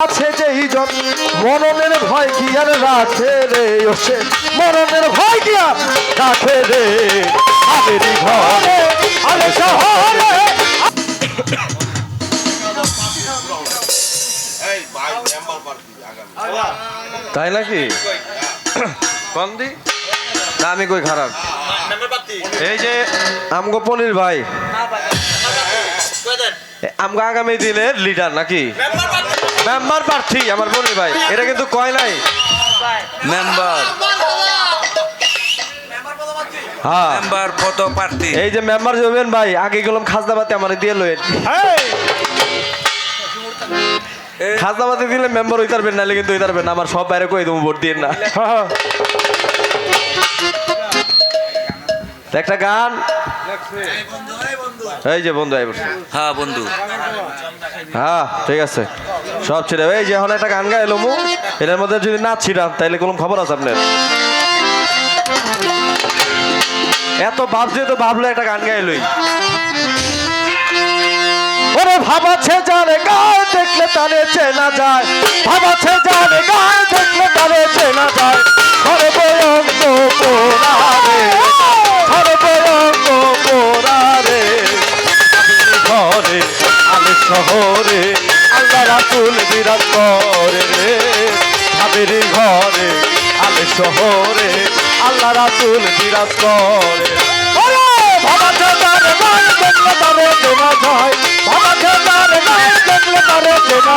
আছে যেই জন মরণের ভয় কি আর রাখে রে ওসে? মরণের ভয় কি আর রাখে রে? আবেরি ঘরে আরে শহরে। এই ভাই মেম্বার পার্টি আগামী। তাই নাকি? কম দি না আমি কই খারাপ? এই যে আমগো পনির ভাই। এ, আমগো আগামী দিনের লিডার নাকি? মেম্বার পার্টি প্রার্থী আমার পনির ভাই। এটা কিন্তু কয় নাই? মেম্বার হ্যাঁ। মেম্বার প্রার্থী। এই যে মেম্বার জমেন ভাই আগে গেলাম খাজনাবাতি আমার দিয়ে লইন খাজনাবাতি দিলে মেম্বার হইতে পারবেন নাহলে কিন্তু হইতে পারবেন না। আমার সব বাইরে কই দেবো ভোট দিয়ে না। একটা গান। এই যে বন্ধু আই হ্যাঁ বন্ধু। হ্যাঁ ঠিক আছে। সব ছেড়ে এই যে এখন একটা গান গাই এলো এটার মধ্যে যদি নাচ ছিলাম তাইলে কোনো খবর আছে আপনার? এত ভাবছে তো ভাবলো একটা গান গাইলই ওরে ভাবাছে জানে, গায়ে দেখলে তারে চেনা যায়। ভাবাছে জানে, গায়ে দেখলে তারে চেনা যায়। সর্বঙ্গ পোড়ারে সর্বঙ্গ পোড়ারে। ঘরে, আলে শহরে আল্লাহ রাতুল বিরাট করে রে। ভাবের ঘরে, আলে শহরে আল্লাহ রাতুল বিরাট করে। বাবা দাদার গায়ে দেখলে তারে চেনা যায়। বাবা দাদার গায়ে দেখলে তারে চেনা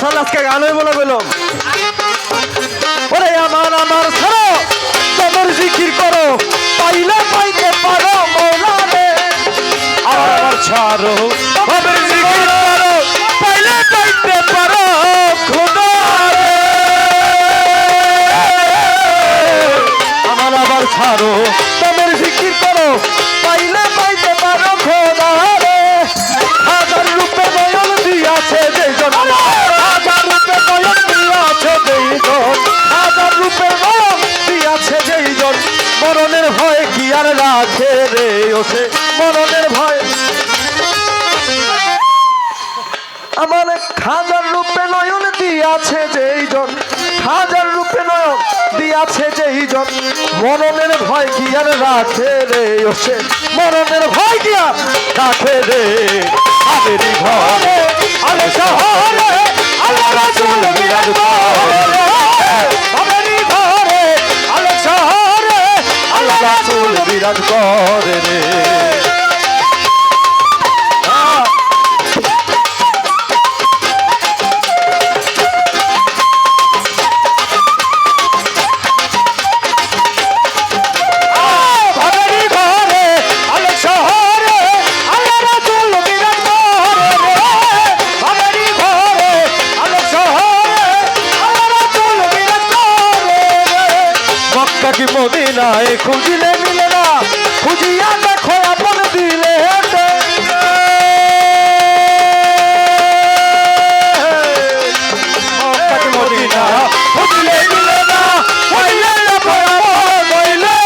সাল আজকে বলে ওরে আমার আমার ছাড়ো। তোমার জিকির করো। পাইলে পাইতে পারো মৌলা রে আমার ছাড়ো। তোমার জিকির করো। পাইলে পাইতে পারো আমার আবার ছাড়ো। রে মরণের ভয়। আমার হাজার রূপে নয়ন দিয়াছে যেইজন হাজার রূপে নয়ন দিয়াছে যেইজন মরণের ভয় কি আর রাখে রে ওসে? মরণের ভয় কি আর রাখে রে? আবেরি ঘরে, আলে শহরে আল্লাহ রাসূল বিরাজ করে আবেরি ঘরে, আলে শহরে আল্লাহ রাসূল বিরাজ করে রে। খুঁজিলে মিলে না খুঁজিয়া দেখো আপন দিলে মদিনা খুঁজিলে মিলে না হইলে হইলে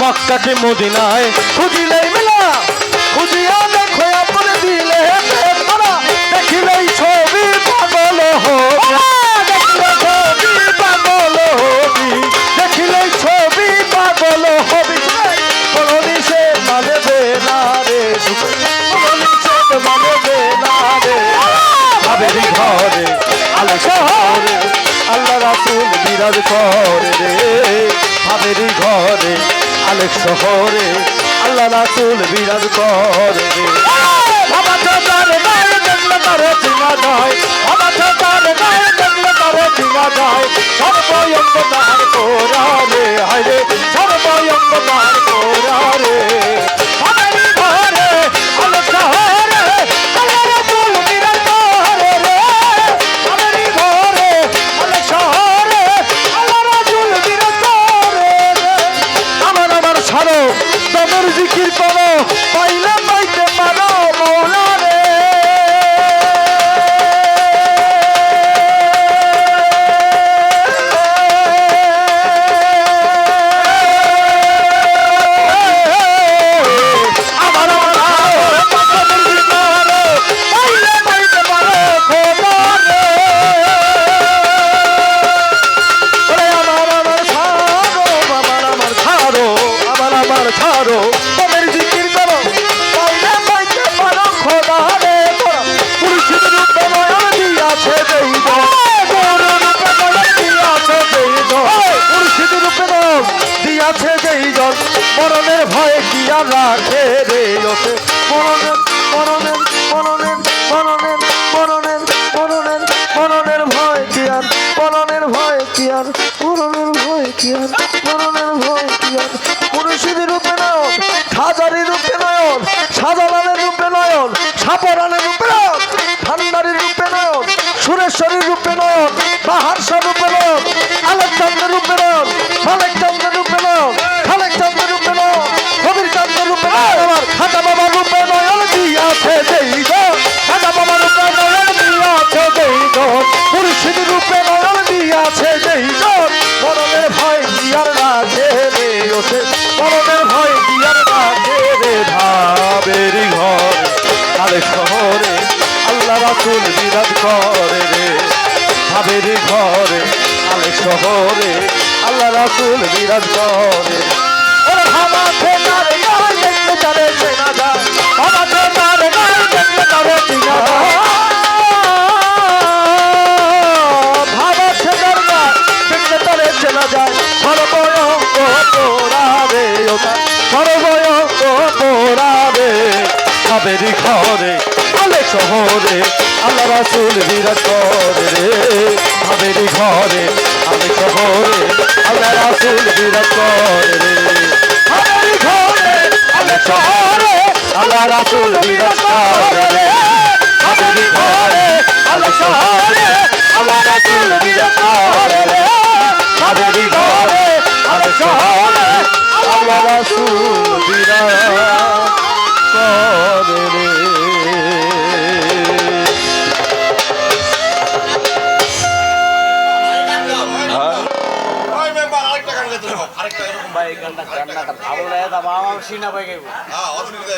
মক্কাকে মদিনায় খুঁজিলেই মিলা খুঁজিয়া দেখো আপন দিলে দেখিলেই ছবি পাগল হবি শহরে, আল্লাহ রাসুল বিরাজ করে রে। ভাবেরি ঘরে, আলেক শহরে, আল্লাহ রাসুল বিরাজ করে রে। মরণের ভয়ে কি আর রাখে রে লোকে মরণের মরণের মরণের মরণের মরণের মরণের মরণের ভয় কি আর মরণের ভয় কি আর মরণের ভয় কি আর মরণের ভয় কি আর পুরুষের রূপে নয়ন, হাজারি রূপে নয়ন সাজালালের রূপে নয়ন, সাপরানের করে রে ভাবেরি ঘরে, আলে শহরে, আল্লাহ রাসুল বিরাজ করে ওরে ভাবাতে তার তারে তার তারে তার তারে পোড়াবে ওটা সর্বয়ঙ্গ পোড়াবে ভাবেরি ঘরে শহরে আল্লাহ রাসুল বিরাজ করে রে। ভাবেরি ঘরে আলে শহরে আল্লাহ রাসুল বিরাজ করে রে। ভাবেরি ঘরে আলে শহরে আল্লাহ রাসুল বিরাজ করে রে। ভাবেরি ঘরে আলে শহরে আল্লাহ রাসুল বিরাজ করে রে। ভাবেরি ঘরে আলে শহরে আল্লাহ রাসুল বিরাজ করে আরেকটা গান গাইতে হবে আরেকটা এরকম ভাই গানটা ভালো লাগে, তা বাবা সিনা পাই গাইব হ্যাঁ অসুবিধা